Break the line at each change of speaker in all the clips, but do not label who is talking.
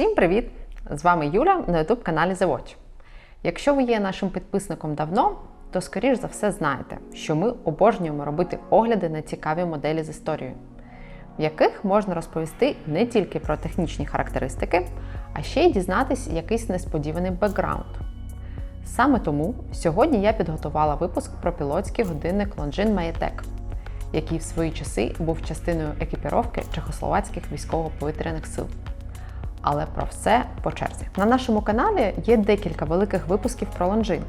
Всім привіт! З вами Юля на youtube каналі The Watch. Якщо ви є нашим підписником давно, то скоріш за все знаєте, що ми обожнюємо робити огляди на цікаві моделі з історією, в яких можна розповісти не тільки про технічні характеристики, а ще й дізнатись якийсь несподіваний бекграунд. Саме тому сьогодні я підготувала випуск про пілотський годинник Longines Mayetek, який в свої часи був частиною екіпіровки чехословацьких військово-повітряних сил. Але про все по черзі. На нашому каналі є декілька великих випусків про Longines.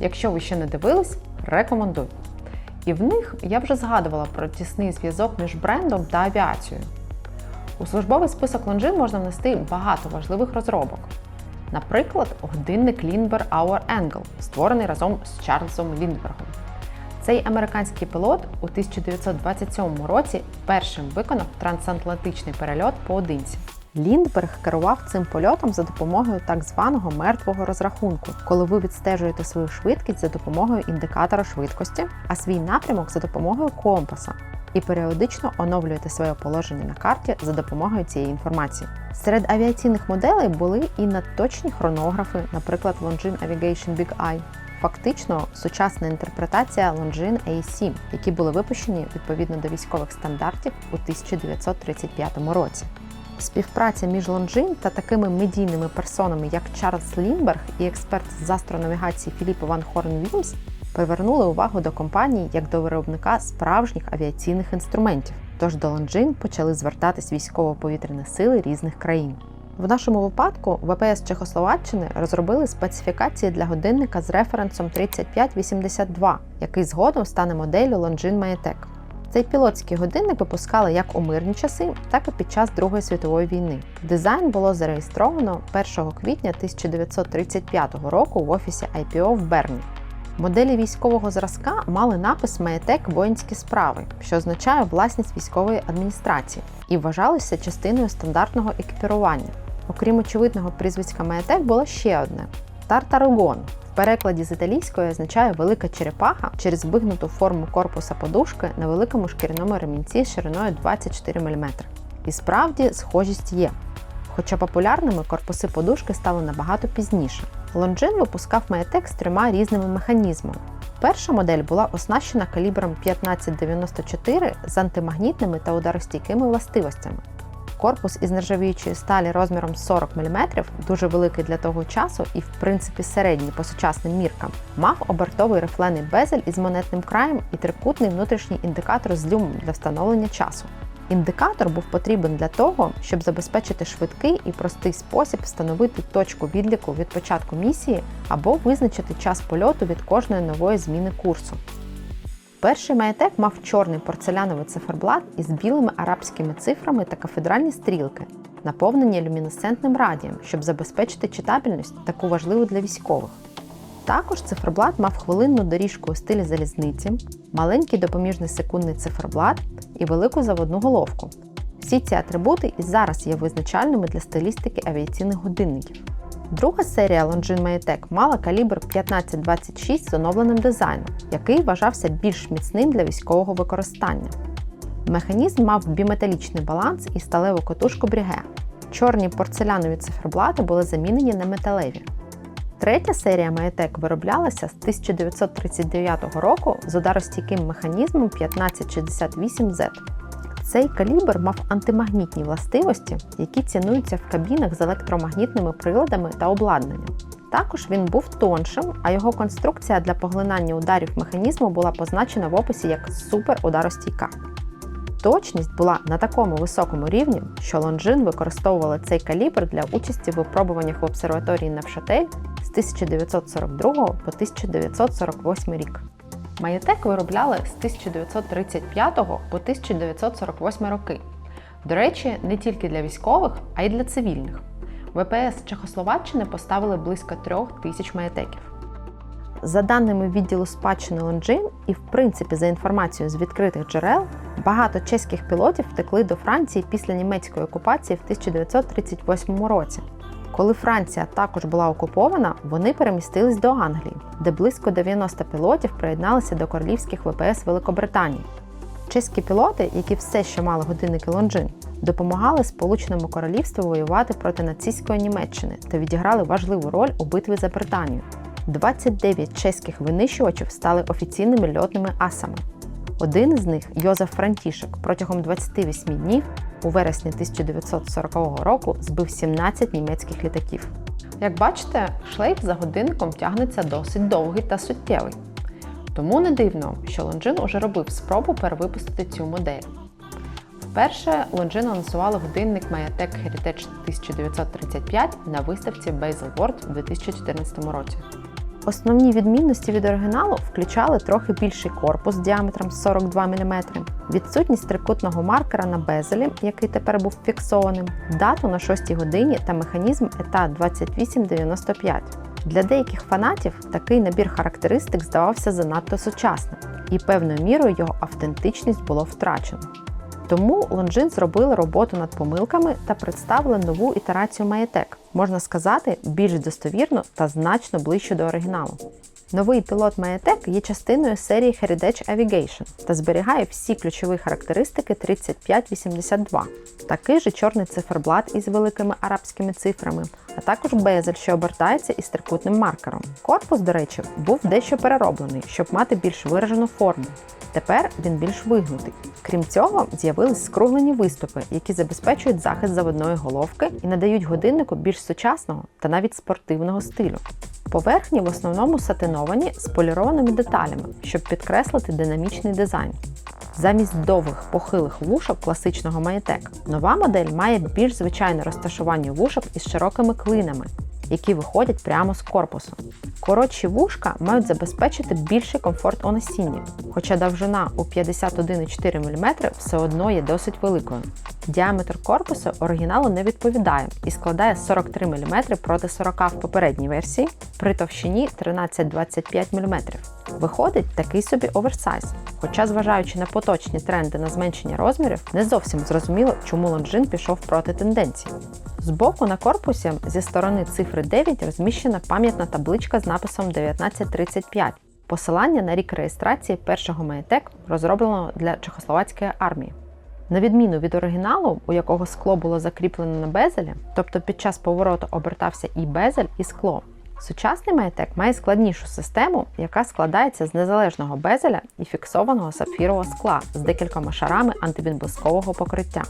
Якщо ви ще не дивились, рекомендую. І в них я вже згадувала про тісний зв'язок між брендом та авіацією. У службовий список Longines можна внести багато важливих розробок. Наприклад, годинник Lindbergh Hour Angle, створений разом з Чарльзом Ліндбергом. Цей американський пілот у 1927 році першим виконав трансатлантичний перельот поодинці. Ліндберг керував цим польотом за допомогою так званого мертвого розрахунку, коли ви відстежуєте свою швидкість за допомогою індикатора швидкості, а свій напрямок за допомогою компаса. І періодично оновлюєте своє положення на карті за допомогою цієї інформації. Серед авіаційних моделей були і надточні хронографи, наприклад, Longines Navigation Big Eye. Фактично сучасна інтерпретація Longines A7, які були випущені відповідно до військових стандартів у 1935 році. Співпраця між Longines та такими медійними персонами, як Чарльз Ліндберг і експерт з астронавігації Філіп Ван Хорн Вімс, привернули увагу до компанії як до виробника справжніх авіаційних інструментів. Тож до Longines почали звертатись військово-повітряні сили різних країн. В нашому випадку ВПС Чехословаччини розробили специфікації для годинника з референсом 3582, який згодом стане моделлю Longines Mayetek. Цей пілотський годинник випускали як у мирні часи, так і під час Другої світової війни. Дизайн було зареєстровано 1 квітня 1935 року в офісі IPO в Берні. Моделі військового зразка мали напис Маєтек воїнські справи, що означає власність військової адміністрації, і вважалися частиною стандартного екіпірування. Окрім очевидного прізвиська Маєтек було ще одне Тартарогон. В перекладі з італійської означає велика черепаха через вигнуту форму корпуса подушки на великому шкіряному ремінці шириною 24 мм. І справді схожість є. Хоча популярними корпуси подушки стали набагато пізніше. Longines випускав маятек з трьома різними механізмами. Перша модель була оснащена калібром 1594 з антимагнітними та ударостійкими властивостями. Корпус із нержавіючої сталі розміром 40 мм, дуже великий для того часу і, в принципі, середній по сучасним міркам, мав обертовий рифлений безель із монетним краєм і трикутний внутрішній індикатор з люмом для встановлення часу. Індикатор був потрібен для того, щоб забезпечити швидкий і простий спосіб встановити точку відліку від початку місії або визначити час польоту від кожної нової зміни курсу. Перший маятек мав чорний порцеляновий циферблат із білими арабськими цифрами та кафедральні стрілки, наповнені люмінесцентним радієм, щоб забезпечити читабельність, таку важливу для військових. Також циферблат мав хвилинну доріжку у стилі залізниці, маленький допоміжний секундний циферблат і велику заводну головку. Всі ці атрибути і зараз є визначальними для стилістики авіаційних годинників. Друга серія Longines Mayetek мала калібр 1526 з оновленим дизайном, який вважався більш міцним для військового використання. Механізм мав біметалічний баланс і сталеву котушку бріге. Чорні порцелянові циферблати були замінені на металеві. Третя серія Mayetek вироблялася з 1939 року з ударостійким механізмом 1568Z. Цей калібр мав антимагнітні властивості, які цінуються в кабінах з електромагнітними приладами та обладнанням. Також він був тоншим, а його конструкція для поглинання ударів механізму була позначена в описі як суперударостійка. Точність була на такому високому рівні, що Longines використовували цей калібр для участі в випробуваннях в обсерваторії Невшатель з 1942 по 1948 рік. Маєтек виробляли з 1935 по 1948 роки. До речі, не тільки для військових, а й для цивільних. ВПС Чехословаччини поставили близько трьох тисяч маєтеків. За даними відділу спадщини Лонджин і, в принципі, за інформацією з відкритих джерел, багато чеських пілотів втекли до Франції після німецької окупації в 1938 році. Коли Франція також була окупована, вони перемістились до Англії, де близько 90 пілотів приєдналися до королівських ВПС Великобританії. Чеські пілоти, які все ще мали годинники Лонжин, допомагали Сполученому Королівству воювати проти нацистської Німеччини та відіграли важливу роль у битві за Британію. 29 чеських винищувачів стали офіційними льотними асами. Один із них, Йозеф Франтішек, протягом 28 днів у вересні 1940 року збив 17 німецьких літаків. Як бачите, шлейф за годинником тягнеться досить довгий та суттєвий. Тому не дивно, що Longines уже робив спробу перевипустити цю модель. Вперше Longines анонсували годинник Mayatek Heritage 1935 на виставці Basel World у 2014 році. Основні відмінності від оригіналу включали трохи більший корпус діаметром 42 мм, відсутність трикутного маркера на безелі, який тепер був фіксованим, дату на 6 годині та механізм ETA 2895. Для деяких фанатів такий набір характеристик здавався занадто сучасним, і певною мірою його автентичність було втрачено. Тому Лонжин зробили роботу над помилками та представили нову ітерацію маєтек, можна сказати, більш достовірну та значно ближче до оригіналу. Новий пілот Mayetek є частиною серії Heritage Aviation та зберігає всі ключові характеристики 3582, такий же чорний циферблат із великими арабськими цифрами, а також безель, що обертається із трикутним маркером. Корпус, до речі, був дещо перероблений, щоб мати більш виражену форму. Тепер він більш вигнутий. Крім цього, з'явились скруглені виступи, які забезпечують захист заводної головки і надають годиннику більш сучасного та навіть спортивного стилю. Поверхні в основному сатиновані з полірованими деталями, щоб підкреслити динамічний дизайн. Замість довгих похилих вушок класичного маєтек, нова модель має більш звичайне розташування вушок із широкими клинами, які виходять прямо з корпусу. Коротші вушка мають забезпечити більший комфорт у носінні, хоча довжина у 51,4 мм все одно є досить великою. Діаметр корпусу оригіналу не відповідає і складає 43 мм проти 40 в попередній версії при товщині 13-25 мм. Виходить такий собі оверсайз. Хоча, зважаючи на поточні тренди на зменшення розмірів, не зовсім зрозуміло, чому Longines пішов проти тенденції. Збоку на корпусі зі сторони цифри 9 розміщена пам'ятна табличка з написом 1935, посилання на рік реєстрації першого маєтек, розробленого для Чехословацької армії. На відміну від оригіналу, у якого скло було закріплено на безелі, тобто під час повороту обертався і безель, і скло. Сучасний маєтек має складнішу систему, яка складається з незалежного безеля і фіксованого сапфірового скла з декількома шарами антивідблискового покриття.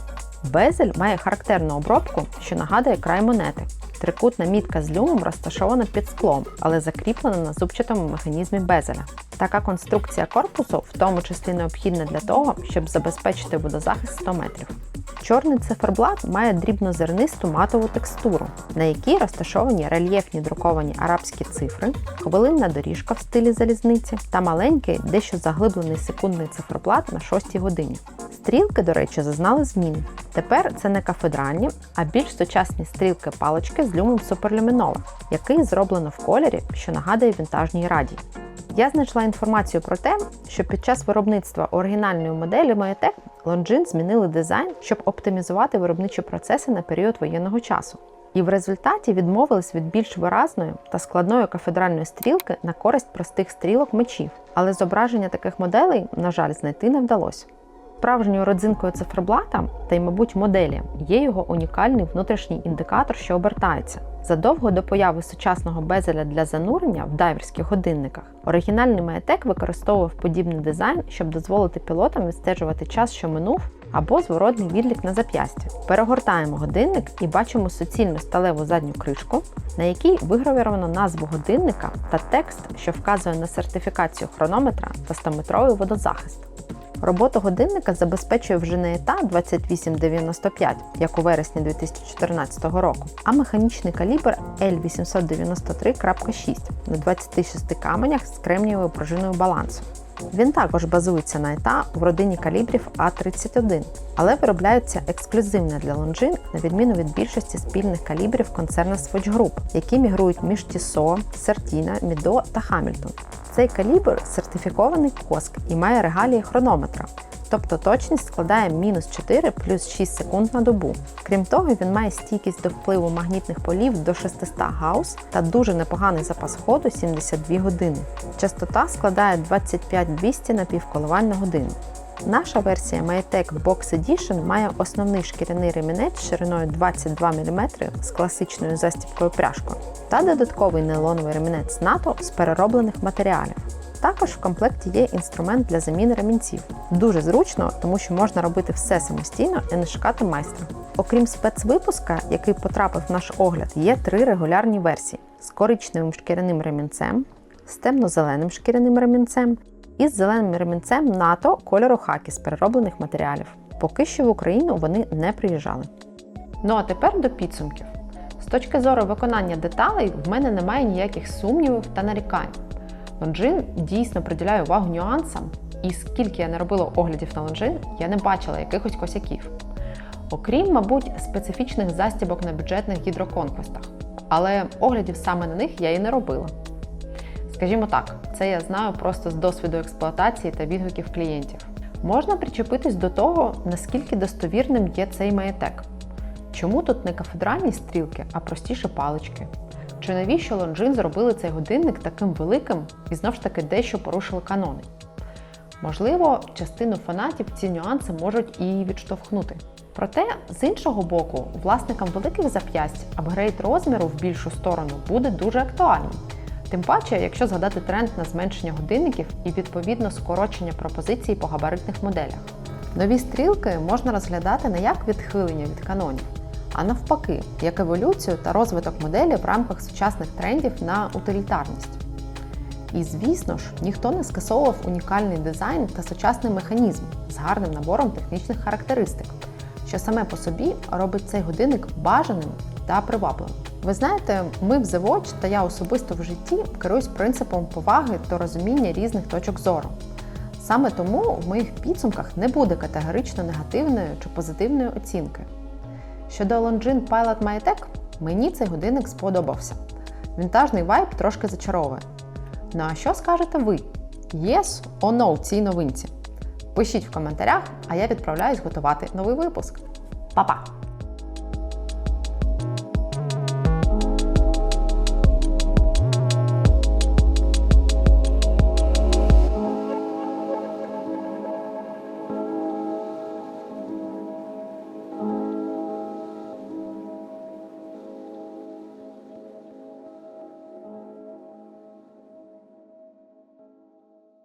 Безель має характерну обробку, що нагадує край монети. Трикутна мітка з люмом розташована під склом, але закріплена на зубчатому механізмі безеля. Така конструкція корпусу в тому числі необхідна для того, щоб забезпечити водозахист 100 метрів. Чорний циферблат має дрібнозернисту матову текстуру, на якій розташовані рельєфні друковані арабські цифри, хвилинна доріжка в стилі залізниці та маленький, дещо заглиблений секундний циферблат на 6 годині. Стрілки, до речі, зазнали змін. Тепер це не кафедральні, а більш сучасні стрілки-палочки з люмом суперлюмінова, який зроблено в кольорі, що нагадує вінтажній радій. Я знайшла інформацію про те, що під час виробництва оригінальної моделі Mayotek Longines змінили дизайн, щоб оптимізувати виробничі процеси на період воєнного часу. І в результаті відмовились від більш виразної та складної кафедральної стрілки на користь простих стрілок мечів. Але зображення таких моделей, на жаль, знайти не вдалося. Справжньою родзинкою циферблата, та й, мабуть, моделі, є його унікальний внутрішній індикатор, що обертається. Задовго до появи сучасного безеля для занурення в дайверських годинниках оригінальний маятек використовував подібний дизайн, щоб дозволити пілотам відстежувати час, що минув, або зворотний відлік на зап'ясті. Перегортаємо годинник і бачимо суцільну сталеву задню кришку, на якій вигравіровано назву годинника та текст, що вказує на сертифікацію хронометра та 100-метровий водозахист. Роботу годинника забезпечує вже не ETA 2895, як у вересні 2014 року, а механічний калібр L893.6 на 26 каменях з кремнієвою пружиною балансу. Він також базується на ета в родині калібрів А31, але виробляється ексклюзивно для Longines, на відміну від більшості спільних калібрів концерна Swatch Group, які мігрують між Тісо, Сертіна, Мідо та Хамільтон. Цей калібр сертифікований коск і має регалії хронометра. Тобто точність складає мінус 4 плюс 6 секунд на добу. Крім того, він має стійкість до впливу магнітних полів до 600 гаус та дуже непоганий запас ходу 72 години. Частота складає 25 200 напівколивань на годину. Наша версія Maytech Box Edition має основний шкіряний ремінець шириною 22 мм з класичною застіпкою пряжкою та додатковий нейлоновий ремінець НАТО з перероблених матеріалів. Також в комплекті є інструмент для заміни ремінців. Дуже зручно, тому що можна робити все самостійно і не шукати майстра. Окрім спецвипуска, який потрапив в наш огляд, є три регулярні версії з коричневим шкіряним ремінцем, з темно-зеленим шкіряним ремінцем і з зеленим ремінцем НАТО кольору хакі з перероблених матеріалів. Поки що в Україну вони не приїжджали. Ну а тепер до підсумків. З точки зору виконання деталей, в мене немає ніяких сумнівів та нарікань. Лонжин дійсно приділяє увагу нюансам, і скільки я не робила оглядів на лонжин, я не бачила якихось косяків. Окрім, мабуть, специфічних застібок на бюджетних гідроконквестах. Але оглядів саме на них я і не робила. Скажімо так, це я знаю просто з досвіду експлуатації та відгуків клієнтів. Можна причепитись до того, наскільки достовірним є цей маєтек. Чому тут не кафедральні стрілки, а простіші палички? Чи навіщо Лонжин зробили цей годинник таким великим і знов ж таки дещо порушили канони? Можливо, частину фанатів ці нюанси можуть і відштовхнути. Проте, з іншого боку, власникам великих зап'ясть апгрейд розміру в більшу сторону буде дуже актуальним. Тим паче, якщо згадати тренд на зменшення годинників і відповідно скорочення пропозицій по габаритних моделях. Нові стрілки можна розглядати не як відхилення від канонів, а навпаки, як еволюцію та розвиток моделі в рамках сучасних трендів на утилітарність. І звісно ж, ніхто не скасовував унікальний дизайн та сучасний механізм з гарним набором технічних характеристик, що саме по собі робить цей годинник бажаним та привабливим. Ви знаєте, ми в Watch та я особисто в житті керуюсь принципом поваги та розуміння різних точок зору. Саме тому в моїх підсумках не буде категорично негативної чи позитивної оцінки. Щодо Longines Pilot Mavic, мені цей годинник сподобався. Вінтажний вайб трошки зачаровує. Ну а що скажете ви? Yes or no цій новинці? Пишіть в коментарях, а я відправляюсь готувати новий випуск. Па-па!